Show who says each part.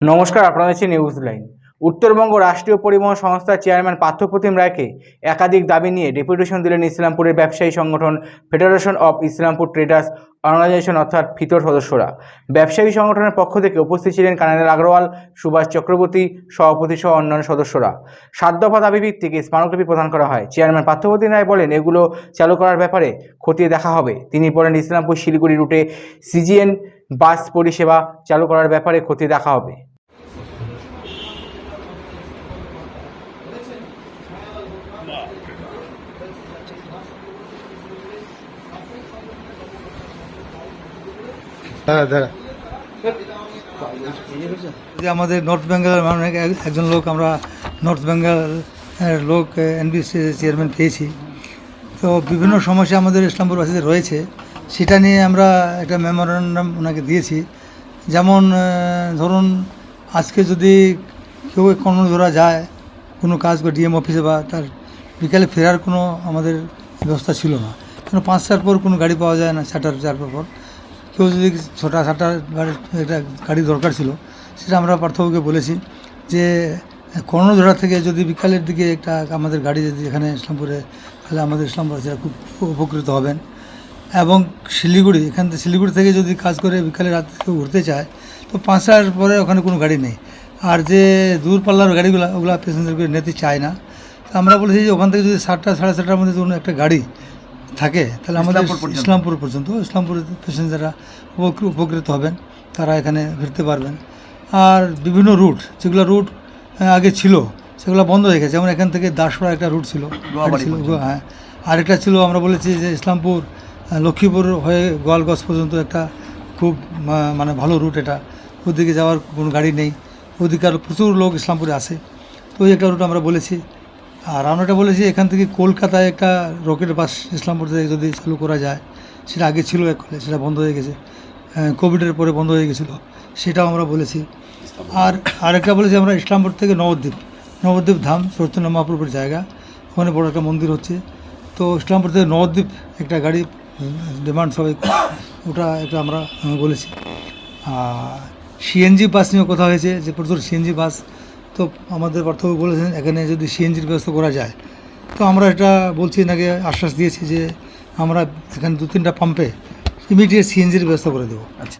Speaker 1: নমস্কার আপনাদের দেখছেন নিউজ লাইন উত্তরবঙ্গ রাষ্ট্রীয় পরিবহন সংস্থার চেয়ারম্যান পার্থপ্রতিম রায়কে একাধিক দাবি নিয়ে ডেপুটেশন দিলেন ইসলামপুরের ব্যবসায়ী সংগঠন federation of Islampur traders organisation অর্থাৎ ফিতর সদস্যরা। ব্যবসায়ী সংগঠনের পক্ষ থেকে উপস্থিত ছিলেন কানাইলাল আগরওয়াল, সুভাষ চক্রবর্তী, সভাপতি সহ অন্যান্য সদস্যরা। সাত দফা দাবি ভিত্তিক এই স্মারকলিপি প্রদান করা হয়। চেয়ারম্যান পার্থপ্রতিম রায় বলেন, এগুলো চালু করার ব্যাপারে খতিয়ে দেখা হবে। তিনি বলেন, ইসলামপুর শিলিগুড়ি রুটে সিজিএন বাস পরিষেবা চালু করার ব্যাপারে খতিয়ে দেখা হবে
Speaker 2: হ্যাঁ দাঁড়া
Speaker 3: যে আমাদের নর্থ বেঙ্গলের মানে একজন লোক আমরা নর্থ বেঙ্গল লোক এনবিসি চেয়ারম্যান পেয়েছি। তো বিভিন্ন সমস্যা আমাদের ইসলামপুরবাসীদের রয়েছে। সেটা নিয়ে আমরা একটা মেমোরেন্ডাম ওনাকে দিয়েছি। যেমন ধরুন, আজকে যদি কেউ কোনো ধরা যায়, কোনো কাজ করে ডিএম অফিসে বা তার বিকালে ফেরার কোনো আমাদের ব্যবস্থা ছিল না। কেন পাঁচটার পর কোনো গাড়ি পাওয়া যায় না, চারটার চারটার পর কেউ যদি ছটা সাতটা গাড়ি একটা গাড়ি দরকার ছিল, সেটা আমরা পার্থক্যকে বলেছি যে, কর্ণধরা থেকে যদি বিকালের দিকে একটা আমাদের গাড়ি যদি এখানে ইসলামপুরে, তাহলে আমাদের ইসলামবাসীরা খুব উপকৃত হবেন। এবং শিলিগুড়ি, এখান থেকে শিলিগুড়ি থেকে যদি কাজ করে বিকালে রাত কেউ ঘুরতে চায়, তো পাঁচটার পরে ওখানে কোনো গাড়ি নেই। আর যে দূরপাল্লার গাড়িগুলো, ওগুলো প্যাসেঞ্জারকে নিতে চায় না। তো আমরা বলেছি যে ওখান থেকে যদি সাতটা সাড়ে সাতটার মধ্যে ধরুন একটা গাড়ি থাকে তাহলে আমাদের ইসলামপুর পর্যন্ত। ইসলামপুরের প্যাসেঞ্জাররা উপকৃ- উপকৃত হবেন তারা এখানে ফিরতে পারবেন। আর বিভিন্ন রুট যেগুলো রুট আগে ছিল সেগুলো বন্ধ হয়ে গেছে। যেমন এখান থেকে দাসপাড়া একটা রুট ছিল। ছিল হ্যাঁ। আরেকটা ছিল আমরা বলেছি যে ইসলামপুর লক্ষ্মীপুর হয়ে গোয়ালগঞ্জ পর্যন্ত একটা খুব মানে ভালো রুট এটা। ওদিকে যাওয়ার কোনো গাড়ি নেই। ওদিকে আর প্রচুর লোক ইসলামপুরে আসে। তো ওই একটা রুট আমরা বলেছি। আর আমরা এটা বলেছি, এখান থেকে কলকাতায় একটা রকেট বাস ইসলামপুর থেকে যদি চালু করা যায়, সেটা আগে ছিল এক সেটা বন্ধ হয়ে গেছে। কোভিডের পরে বন্ধ হয়ে গেছিল, সেটাও আমরা বলেছি। আর আরেকটা বলেছি, আমরা ইসলামপুর থেকে নবদ্বীপ নবদ্বীপ ধাম, চৈতন্য মহাপ্রভুর জায়গা। ওখানে বড় একটা মন্দির হচ্ছে। তো ইসলামপুর থেকে নবদ্বীপ একটা গাড়ি ডিমান্ড সবাই ওটা একটা আমরা বলেছি। আর সিএনজি বাস নিয়েও কথা হয়েছে, যে প্রচুর সিএনজি বাস তো আমাদের পার্থক্য বলেছেন, এখানে যদি সিএনজির ব্যবস্থা করা যায়। তো আমরা এটা বলছি নাকি আশ্বাস দিয়েছি যে আমরা এখানে দু তিনটা পাম্পে ইমিডিয়েট সিএনজির ব্যবস্থা করে দেবো।